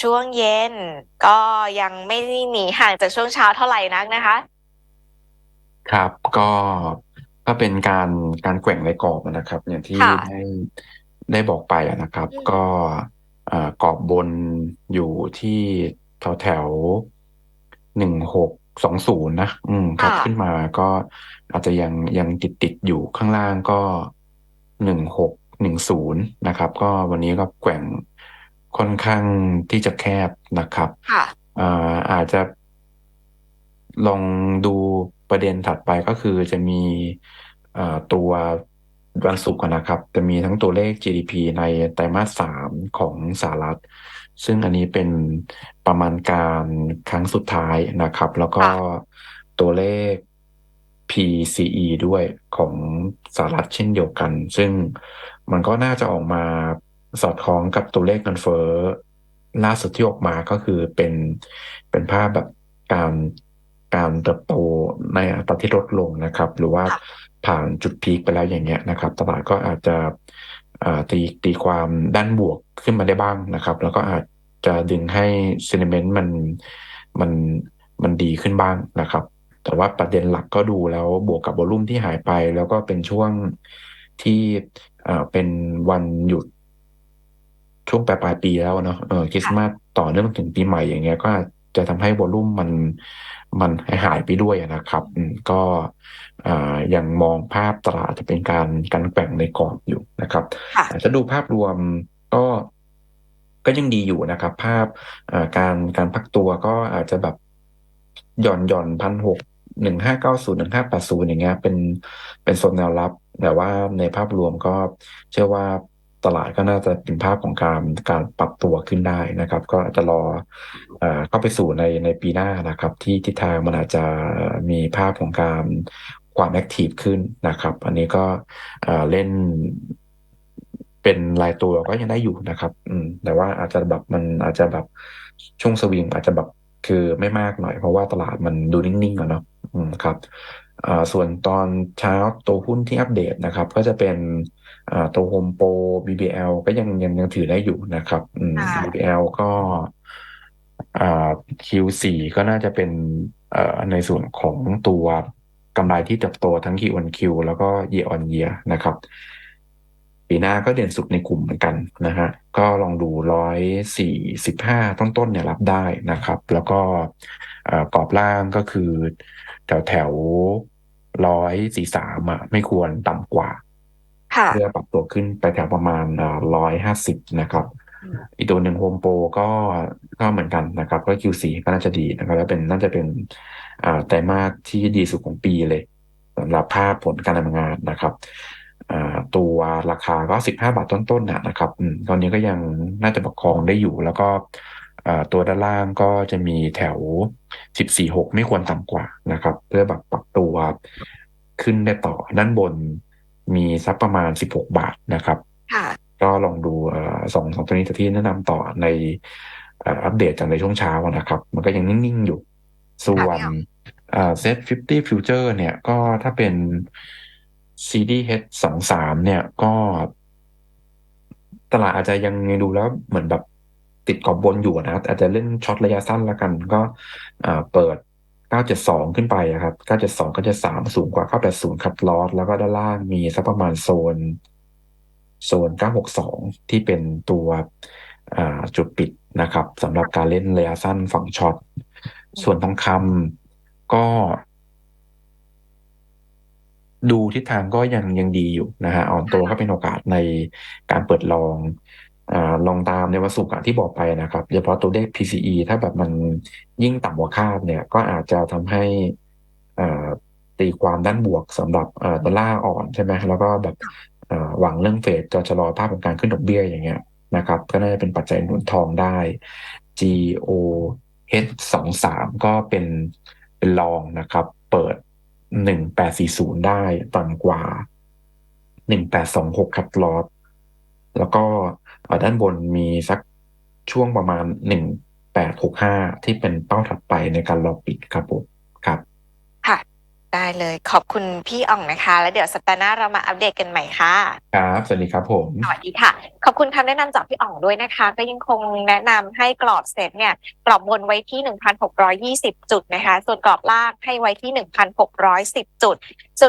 ช่วงเย็น ก็ยังไม่ได้หนีห่างจากช่วงเช้าเท่าไหร่นักนะคะ ครับ ก็ก็เป็นการการแกว่งในกรอบอะนะครับ อย่างที่ค่ะ ได้ได้บอกไปอะนะครับ อืมก็อ่ากรอบบนอยู่ที่แถวๆ1620นะอืมคครับ่ะ ขึ้นมาก็อาจจะยังยังติดๆอยู่ข้างล่างก็1610นะครับ ก็วันนี้ก็แกว่ง ค่อนข้างที่จะแคบนะครับค่ะอ่าอาจจะลองดูประเด็นถัดไปก็คือจะมีอ่าตัววันศุกร์อะนะครับ จะมีทั้งตัวเลข GDP ในไตรมาส3ของสหรัฐ ซึ่งอันนี้เป็นประมาณการครั้งสุดท้ายนะครับ แล้วก็ค่ะตัวเลข PCE ด้วยของสหรัฐเช่นเดียวกัน ซึ่งมันก็น่าจะออกมา สอดคล้องกับตัวเลขเงินเฟ้อล่าสุดที่ออกมาก็คือเป็นเป็นภาพแบบการการเติบโตในอัตราที่ลดลงนะครับ หรือว่าค่ะผ่านจุดพีกไปแล้วอย่างเงี้ยนะครับ ตลาดก็อาจจะอ่าตีตีความด้านบวกขึ้นมาได้บ้างนะครับ แล้วก็อาจจะดึงให้ sentiment มันมันมันดีขึ้นบ้างนะครับ แต่ว่าประเด็นหลักก็ดูแล้วบวกกับวอลุ่มที่หายไป แล้วก็เป็นช่วงที่อ่าเป็นวันหยุด ช่วงปลายๆปีแล้วอะเนาะเออคริสค่ะต์มาสต่อเนื่องถึงปีใหม่อย่างเงี้ย ก็อาจจะทำให้วอลุ่มมันมันหายๆไปด้วยอะนะครับอืมก็อ่ายังมองภาพตลาดจะเป็นการการแกว่งในกรอบอยู่นะครับค่ะแต่ถ้าดูภาพรวมก็ก็ยังดีอยู่นะครับ ภาพอ่าการการพักตัวก็อาจจะแบบหย่อนๆ1,600 1590 1580อย่างเงี้ยเป็นเป็นโซนแนวรับ แต่ว่าในภาพรวมก็เชื่อว่า ตลาดก็น่าจะเป็นภาพของการการปรับตัวขึ้นได้นะครับ ก็อาจจะรอเข้าไปสู่ในในปีหน้านะครับ ที่ทิศทางมันอาจจะมีภาพของการความแอ็กทิฟขึ้นนะครับ อันนี้ก็เล่นเป็นรายตัวก็ยังได้อยู่นะครับ อืม แต่ว่าอาจจะแบบมันอาจจะแบบช่วงสวิงอาจจะแบบคือไม่มากหน่อยเพราะว่าตลาดมันดูนิ่งๆอะเนาะอืมครับ ส่วนตอนเช้าตัวหุ้นที่อัปเดตนะครับ ก็จะเป็นอ่าตัว Home Pro BBL ก็ยังยังยังถือได้อยู่นะครับอืมค่ะ BBL ก็อ่า Q4 ก็น่าจะเป็นเอ่อในส่วนของตัวกำไรที่เติบโตทั้ง Q-on-Q แล้วก็ Year on Year นะครับ ปีหน้าก็เด่นสุดในกลุ่มเหมือนกันนะครับก็ลองดู145ต้นๆเนี่ยรับได้นะครับ แล้วก็อ่ากรอบล่างก็คือแถวๆ 143อะไม่ควรต่ำกว่าค่ะเพื่อปรับตัวขึ้นไปแถวประมาณอ่า150นะครับอืมอีกตัวหนึ่ง Home Pro ก็ก็เหมือนกันนะครับ ก็ Q4 ก็น่าจะดีนะครับ แล้วเป็นน่าจะเป็นอ่าไตรมาสที่ดีสุดของปีเลยสำหรับภาพผลการดำเนินงานนะครับอ่าตัวราคาก็15บาทต้นๆน่ะนะครับอืมตอนนี้ก็ยังน่าจะประคองได้อยู่ แล้วก็อ่า ตัวด้านล่างก็จะมีแถว 14.6 ไม่ควรต่ำกว่านะครับ เพื่อแบบปรับตัวขึ้นได้ต่อด้านบนมีสักประมาณ 16 บาทนะครับค่ะก็ลองดูเอ่อ2 2ตัวนี้ที่แนะนำต่อในเอ่ออัปเดตจากในช่วงเช้าอะนะครับ มันก็ยังนิ่ง ๆ อยู่ ส่วค่ะนอ่า Set50 Future เนี่ยก็ถ้าเป็น CDH23 เนี่ยก็ตลาดอาจจะยังยังดูแล้วเหมือนแบบ ติดกอบบนอยู่อะนะอาจจะเล่นช็อตระยะสั้นแล้วกัน ก็เปิด 972 ขึ้นไปครับ 972 973 สูงกว่า 980 คัตลอสแล้วก็ด้านล่างมีสักประมาณโซน โซน 962 ที่เป็นตัวจุดปิดนะครับสำหรับการเล่นระยะสั้นฝั่งช็อต ส่วนทองคำก็ดูทิศทางก็ยังยังดีอยู่นะครับอ่อนตัวก็เป็นโอกาสในการเปิดลอง ลองตามในวันศุกร์ที่บอกไปนะครับโดยเฉพาะตัวเลข PCE ถ้าแบบมันยิ่งต่ำกว่าคาดเนี่ย ก็อาจจะทำให้ตีความด้านบวกสำหรับอ่าดอลลาร์อ่อนใช่ไหมแล้วก็แบบหวังเรื่องเฟดจะชะลอภาพของการขึ้นดอกเบี้ยอย่างเงี้ยนะครับ ก็น่าจะเป็นปัจจัยหนุนทองได้ GOH23 ก็เป็นเป็นรองนะครับ เปิด1840ได้ต่ำกว่า1826คัตลอสแล้วก็ ด้านบนมีสักช่วงประมาณ1865ที่เป็นเป้าถัดไปในการรอปิดครับผมครับ ค่ะ ได้เลยขอบคุณพี่อ่องนะคะ แล้วเดี๋ยวสัปดาห์หน้าเรามาอัปเดตกันใหม่ค่ะ ครับ สวัสดีครับผม สวัสดีค่ะ ขอบคุณคำแนะนำจากพี่อ่องด้วยนะคะ ก็ยังคงแนะนำให้กรอบเซ็ตเนี่ยกรอบบนไว้ที่ 1,620 จุดนะคะ ส่วนกรอบล่างให้ไว้ที่ 1,610 จุดส่วน